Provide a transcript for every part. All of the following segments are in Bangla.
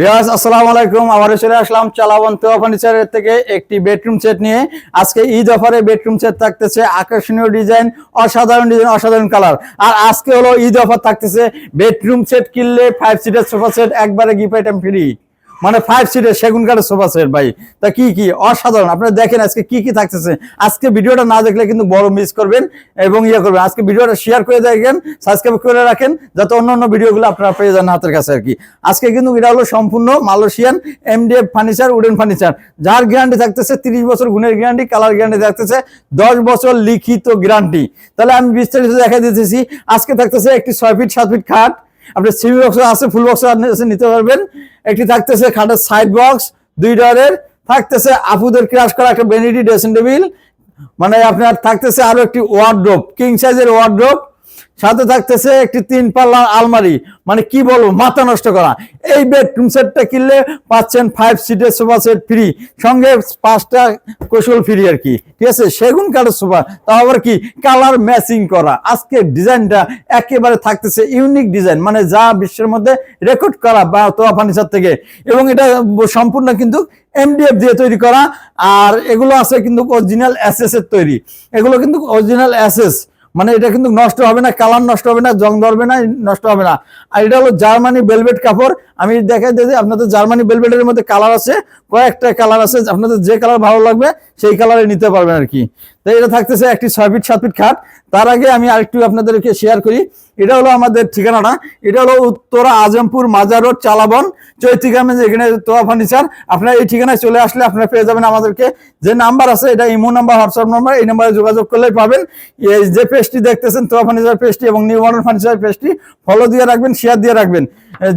বিয়াস আসসালামু আলাইকুম। আবারও চলে আসলাম তো ফার্নিচারের থেকে একটি বেডরুম সেট নিয়ে। আজকে ঈদ অফারে বেডরুম সেট থাকতেছে, আকর্ষণীয় ডিজাইন, অসাধারণ ডিজাইন, অসাধারণ কালার। আর আজকে হলো ঈদ অফার থাকতেছে, বেডরুম সেট কিনলে ফাইভ সিটের সোফা সেট একবারে গিফট আইটেম ফ্রি মানে ফাইভ সিটের সেগুন কাঠের সোফা সেট ভাই। তা কি কি? অসাধারণ। আপনারা দেখেন আজকে কি কি থাকতেছে। আজকে ভিডিওটা না দেখলে কিন্তু বড় মিস করবেন এবং ইয়ে করবেন। আজকে ভিডিওটা শেয়ার করে দেখেন সাবস্ক্রাইব করে রাখেন, যাতে অন্য অন্য ভিডিওগুলো আপনারা পেয়ে যান হাতের কাছে আর কি। আজকে কিন্তু এটা হলো সম্পূর্ণ Malaysian MDF furniture wooden furniture যার গ্যারান্টি থাকতেছে তিরিশ বছর গুণের গ্যারান্টি কালার গ্যারান্টি থাকতেছে দশ বছর লিখিত গ্যারান্টি তাহলে আমি বিস্তারিত দেখা দিতেছি। আজকে থাকতেছে একটি ছয় ফিট সাত ফিট খাট। আপনার সিভি বক্স আছে ফুল বক্স নিতে পারবেন। একটি থাকতেছে খাটের সাইড বক্স দুই ডয়ারের থাকতেছে আপুদের ক্রাশ করা একটা বেনিডি ড্রেসিং টেবিল মানে আপনার থাকতেছে আরও একটি ওয়ার্ড্রোপ কিং সাইজের ওয়ার্ড্রোপ সাথে থাকতেছে একটি তিন পাল্লা আলমারি। মানে কি বলব, মাথা নষ্ট করা। এই বেডরুম সেটটা কিনলে পাচ্ছেন ফাইভ সিটের সোফা সেট ফ্রি সঙ্গে পাঁচটা কৌশল ফ্রি আর কি। ঠিক আছে? সেগুন কাঠের সোফা তাও আবার কি? কালার ম্যাচিং করা। আজকে ডিজাইনটা একেবারে থাকতেছে ইউনিক ডিজাইন মানে যা বিশ্বের মধ্যে রেকর্ড করা বা তোয়া ফার্নিচার থেকে। এবং এটা সম্পূর্ণ কিন্তু এমডিএফ দিয়ে তৈরি করা। আর এগুলো আছে কিন্তু অরিজিনাল এর তৈরি। এগুলো কিন্তু অরিজিনাল এসএস মানে এটা কিন্তু নষ্ট হবে না কালার নষ্ট হবে না, জং ধরবে না, নষ্ট হবে না। আর এটা হলো জার্মানি বেলভেট কাপড়। আমি দেখাই দিয়েছি আপনাদের জার্মানি বেলভেটের মধ্যে কালার আছে, কয়েকটা কালার আছে, আপনাদের যে কালার ভালো লাগবে সেই কালারে নিতে পারবেন আর কি। এটা থাকতেছে একটি ছয় ফিট, সাত ফিট খাট। তার আগে আমি আরেকটু আপনাদেরকে শেয়ার করি। এটা হলো আমাদের ঠিকানাটা। এটা হলো উত্তরা আজমপুর মাজার রোড, চালাবন চৈতিগ্রামে যেখানে তোয়া ফার্নিচার আপনারা এই ঠিকানায় চলে আসলে আপনারা পেয়ে যাবেন আমাদেরকে। যে নাম্বার আছে, এটা ইমো নাম্বার হোয়াটসঅ্যাপ নাম্বার এই নাম্বারে যোগাযোগ করলেই পাবেন। যে পেজটি দেখতেছেন, তোয়া ফার্নিচার পেজটি এবং নিউ মডার্ন ফার্নিচার পেজটি ফলো দিয়ে রাখবেন শেয়ার দিয়ে রাখবেন।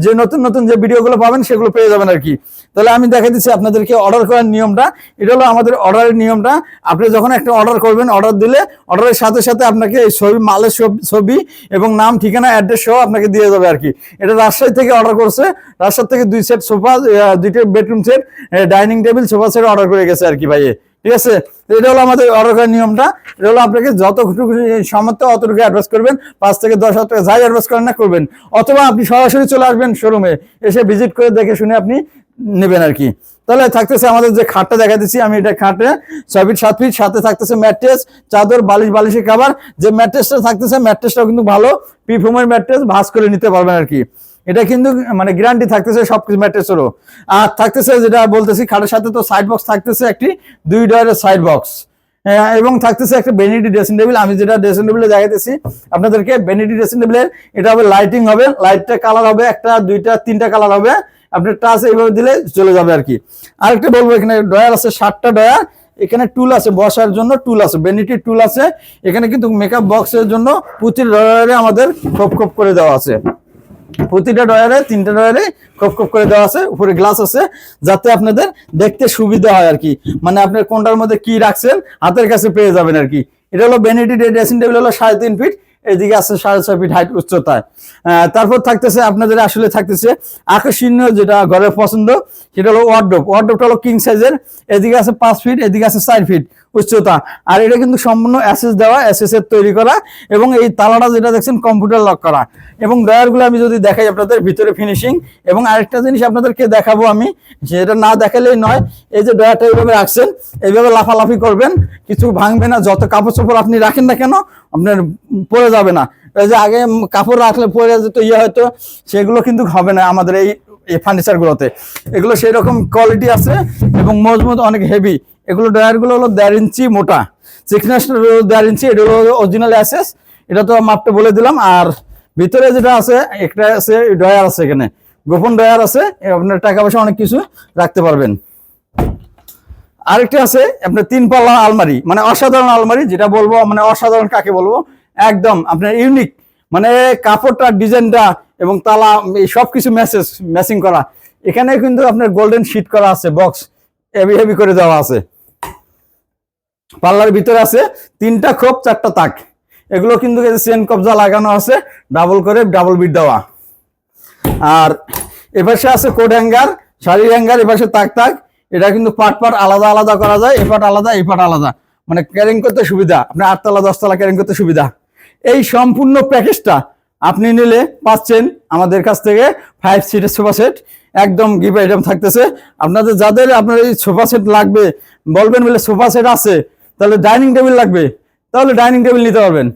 যে নতুন নতুন যে ভিডিওগুলো পাবেন সেগুলো পেয়ে যাবেন আর কি। তাহলে আমি দেখা দিচ্ছি আপনাদেরকে অর্ডার করার নিয়মটা। এটা হলো আমাদের অর্ডারের নিয়মটা। আপনি যখন একটা অর্ডার করবেন অর্ডার দিলে অর্ডারের সাথে সাথে আপনাকে এই ছবি, মালের ছবি- এবং নাম, ঠিকানা অ্যাড্রেস সহ আপনাকে দিয়ে যাবে আর কি। এটা রাজশাহী থেকে অর্ডার করছে। রাজশাহী থেকে দুই সেট সোফা দুইটা bedroom set dining table sofa set order করে গেছে আর কি ভাই ঠিক আছে? এটা হলো আমাদের অর্ডার নিয়মটা। এটা হলো আপনাকে যতটুকু সামর্থ্য অতটুকু অ্যাডভান্স করবেন। পাঁচ থেকে দশ হাজার টাকা যাই অ্যাডভান্স করেন না, করবেন। অথবা আপনি সরাসরি চলে আসবেন শোরুমে এসে ভিজিট করে দেখে শুনে আপনি নেবেন আর কি। তাহলে থাকতেছে আমাদের যে খাটটা দেখা দিচ্ছি, আমি এটা খাটে ছয় ফিট সাত ফিট সাথে থাকতেছে ম্যাট্রেস চাদর, বালিশ, বালিশের খাবার যে ম্যাট্রেসটা থাকতেছে ম্যাট্রেসটাও কিন্তু ভালো। পিফোমের ম্যাট্রেস ভাস করে নিতে পারবেন আর কি। এটা কিন্তু মানে গ্যারান্টি থাকতেছে সব কিছু ম্যাট্রেসেরও আর থাকতেছে যেটা বলতেছি খাটের সাথে তো সাইড বক্স থাকতেছে একটি দুই ডয়ারের সাইড বক্স হ্যাঁ, এবং থাকতেছে একটা বেনিটি ড্রেসিং টেবিল আমি যেটা ড্রেসিং টেবিলে দেখাইতেছি আপনাদেরকে বেনিটি ড্রেসিং টেবিলের এটা হবে লাইটিং হবে লাইটটা কালার হবে একটা দুইটা তিনটা কালার হবে। আপনি টাচ এইভাবে দিলে চলে যাবে আর কি। আরেকটা বলব এখানে ডয়ার আছে ষাটটা ডয়ার এখানে টুল আছে বসার জন্য টুল আছে বেনিটি টুল আছে। এখানে কিন্তু মেকআপ বক্সের জন্য প্রতি ডয়ারে আমাদের খোপ খোপ করে দেওয়া আছে। প্রতিটা ডয়ারে তিনটা ডয়ারে খোপ খোপ করে দেওয়া আছে, উপরে গ্লাস আছে, যাতে আপনাদের দেখতে সুবিধা হয় আর কি। মানে আপনার কোনটার মধ্যে কি রাখছেন, হাতের কাছে পেয়ে যাবেন আর কি। এটা হলো বেনিটি ড্রেসিং টেবিল হলো সাড়ে তিন ফিট এদিকে আছে সাড়ে ছয় ফিট হাইট উচ্চতায়। তারপর থাকতেছে আপনাদের আসলে থাকতেছে আকর্ষণীয় যেটা ঘরের পছন্দ, সেটা হলো ওয়ার্ড্রোপ ওয়ার্ড্রোপটা হলো কিং সাইজের এদিকে আছে পাঁচ ফিট এদিকে আছে চার ফিট উচ্চতা। আর এটা কিন্তু সম্পূর্ণ অ্যাসেস দেওয়া অ্যাসেস এর তৈরি করা এবং এই তালাটা যেটা দেখছেন কম্পিউটার লক করা। এবং ডয়ারগুলো আমি যদি দেখাই আপনাদের ভিতরে ফিনিশিং এবং আরেকটা জিনিস আপনাদেরকে দেখাবো আমি সেটা না দেখালেই নয়, এই যে ডয়ারটা এইভাবে রাখছেন, এইভাবে লাফালাফি করবেন, কিছু ভাঙবে না, যত কাপড় চোপড় আপনি রাখেন না কেন, আপনার পরে যাবে না। যে আগে কাপড় রাখলে পরে যেত ইয়ে হয়তো, সেগুলো কিন্তু হবে না আমাদের এই এই ফার্নিচারগুলোতে এগুলো সেই রকম কোয়ালিটি আছে এবং মজবুত, অনেক হেভি এগুলো ডয়ারগুলো হলো দেড় ইঞ্চি মোটা। সিকনেস দেড় ইঞ্চি, এটা হলো অরিজিনাল অ্যাসেস এটা তো মাপটা বলে দিলাম। আর ভিতরে যেটা আছে, একটা আছে ডয়ার আছে এখানে। গোপন ডয়ার আছে আপনার টাকা পয়সা অনেক কিছু রাখতে পারবেন। আরেকটা আছে, আপনার তিন পাল্লা আলমারি মানে অসাধারণ আলমারি, যেটা বলব মানে অসাধারণ কাকে বলব? একদম, আপনার ইউনিক মানে কাপড়টা, ডিজাইনটা এবং তালা, এই সব কিছু ম্যাসেজ ম্যাচিং করা। এখানে কিন্তু আপনার গোল্ডেন শিট করা আছে বক্স হেভি হেভি করে দেওয়া আছে। পাল্লার ভিতরে আছে তিনটা খোপ, চারটা তাক। এগুলো কিন্তু চেন কবজা লাগানো আছে ডাবল করে ডাবল বিট দেওয়া। আর এপাশে আছে কোড হ্যাঙ্গার শাড়ির হ্যাঙ্গার এপাশে তাক তাক। এটা কিন্তু পাট পাট আলাদা আলাদা করা যায়, এ পাট আলাদা, এই পাট আলাদা। মানে ক্যারিং করতে সুবিধা, আপনি আটতলা, দশতলা ক্যারিং করতে সুবিধা। এই সম্পূর্ণ প্যাকেজটা আপনি নিলে পাচ্ছেন আমাদের কাছ থেকে ফাইভ সিটের সোফা সেট একদম গিফট আইটেম থাকতেছে। আপনাদের যাদের আপনার এই সোফা সেট লাগবে, বলবেন বলে সোফা সেট আছে তাহলে ডাইনিং টেবিল লাগবে। তাহলে ডাইনিং টেবিল নিতে পারবেন।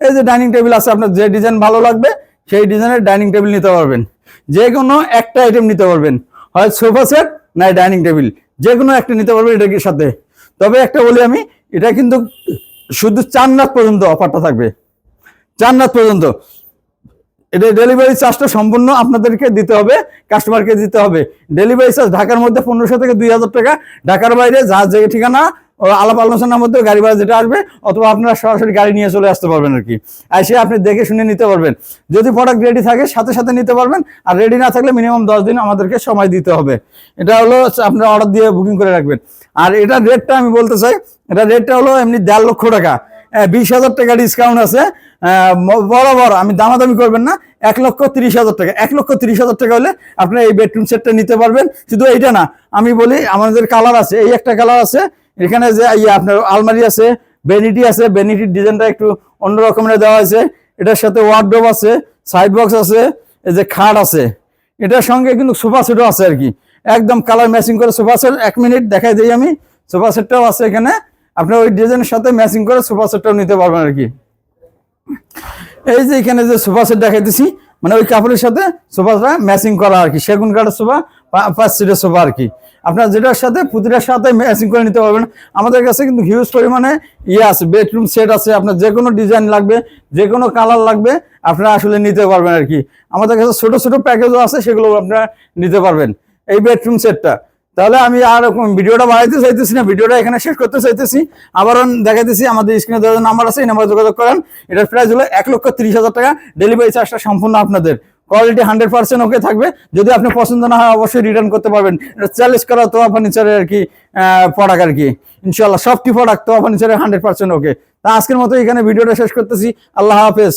এই যে ডাইনিং টেবিল আছে, আপনার যে ডিজাইন ভালো লাগবে, সেই ডিজাইনের ডাইনিং টেবিল নিতে পারবেন। যে কোনো একটা আইটেম নিতে পারবেন। হয় সোফা সেট না ডাইনিং টেবিল। যে কোনো একটা নিতে পারবেন এটার সাথে। তবে একটা বলি আমি, এটা কিন্তু শুধু চার রাত পর্যন্ত অফারটা থাকবে। চার রাত পর্যন্ত। এটা ডেলিভারি চার্জটা সম্পূর্ণ আপনাদেরকে দিতে হবে কাস্টমারকে দিতে হবে। ডেলিভারি চার্জ ঢাকার মধ্যে পনেরোশো থেকে দুই হাজার টাকা। ঢাকার বাইরে যা যে ঠিকানা আলাপ আলোচনার মধ্যে গাড়ি ভাড়া যেটা আসবে, অথবা আপনারা সরাসরি গাড়ি নিয়ে চলে আসতে পারবেন আর কি। এসে আপনি দেখে শুনে নিতে পারবেন। যদি প্রোডাক্ট রেডি থাকে, সাথে সাথে নিতে পারবেন। আর রেডি না থাকলে মিনিমাম দশ দিন আমাদেরকে সময় দিতে হবে। এটা হলো আপনারা অর্ডার দিয়ে বুকিং করে রাখবেন। আর এটা রেটটা আমি বলতে চাই, এটা রেটটা হলো এমনি দেড় লক্ষ টাকা। বিশ হাজার টাকা ডিসকাউন্ট আছে। বরাবর আমি দামাদামি করবেন না, এক লক্ষ তিরিশ হাজার টাকা। এক লক্ষ তিরিশ হাজার টাকা হলে আপনি এই বেডরুম সেটটা নিতে পারবেন। শুধু এইটা না, আমি বলি আমাদের কালার আছে, এই একটা কালার আছে। এখানে যে ইয়ে আপনার আলমারি আছে বেনিটি আছে বেনিটির ডিজাইনটা একটু অন্য রকমের দেওয়া হয়েছে। এটার সাথে ওয়ার্ডরোব আছে সাইড বক্স আছে, এই যে খাট আছে। এটার সঙ্গে কিন্তু সোফা সেটও আছে আর কি। একদম কালার ম্যাচিং করে সোফা সেট এক মিনিট দেখাই দিই আমি। সোফা সেটটাও আছে এখানে। আপনার ওই ডিজাইনের সাথে ম্যাচিং করে সোফা সেটটাও নিতে পারবেন আর কি। এই যে এখানে যে সোফা সেট দেখাইতেছি মানে ওই কাপড়ের সাথে সোফাটা ম্যাচিং করা আর কি। সেগুন কাঠের সোফা পাঁচ সিটের আর কি। আপনার যেটার সাথে প্রতিটার সাথে ম্যাচিং করে নিতে পারবেন। আমাদের কাছে কিন্তু হিউজ পরিমাণে ইয়ে আছে বেডরুম সেট আছে, আপনার যে কোনো ডিজাইন লাগবে, যে কোনো কালার লাগবে, আপনারা আসলে নিতে পারবেন আর কি। আমাদের কাছে ছোট ছোট প্যাকেজও আছে, সেগুলো আপনারা নিতে পারবেন এই বেডরুম সেটটা তাহলে আমি আর ভিডিওটা বাড়াইতে চাইতেছি না, ভিডিওটা এখানে শেষ করতে চাইতেছি। আবারও দেখাইতেছি, আমাদের স্ক্রিনে দেওয়ার নাম্বার আছে, এই নাম্বারে যোগাযোগ করেন। এটার প্রাইস হলো এক লক্ষ তিরিশ হাজার টাকা। ডেলিভারি চার্জটা সম্পূর্ণ আপনাদের। কোয়ালিটি হান্ড্রেড পার্সেন্ট ওকে থাকবে। যদি আপনি পছন্দ না হয়, অবশ্যই রিটার্ন করতে পারবেন। চ্যালেঞ্জ করা তোয়া ফার্নিচারের আর কি প্রোডাক্ট আর কি। ইনশাল্লাহ সবটি প্রোডাক্ট তোয়া ফার্নিচারের হান্ড্রেড পার্সেন্ট ওকে তা আজকের মতো এখানে ভিডিওটা শেষ করতেছি। আল্লাহ হাফেজ।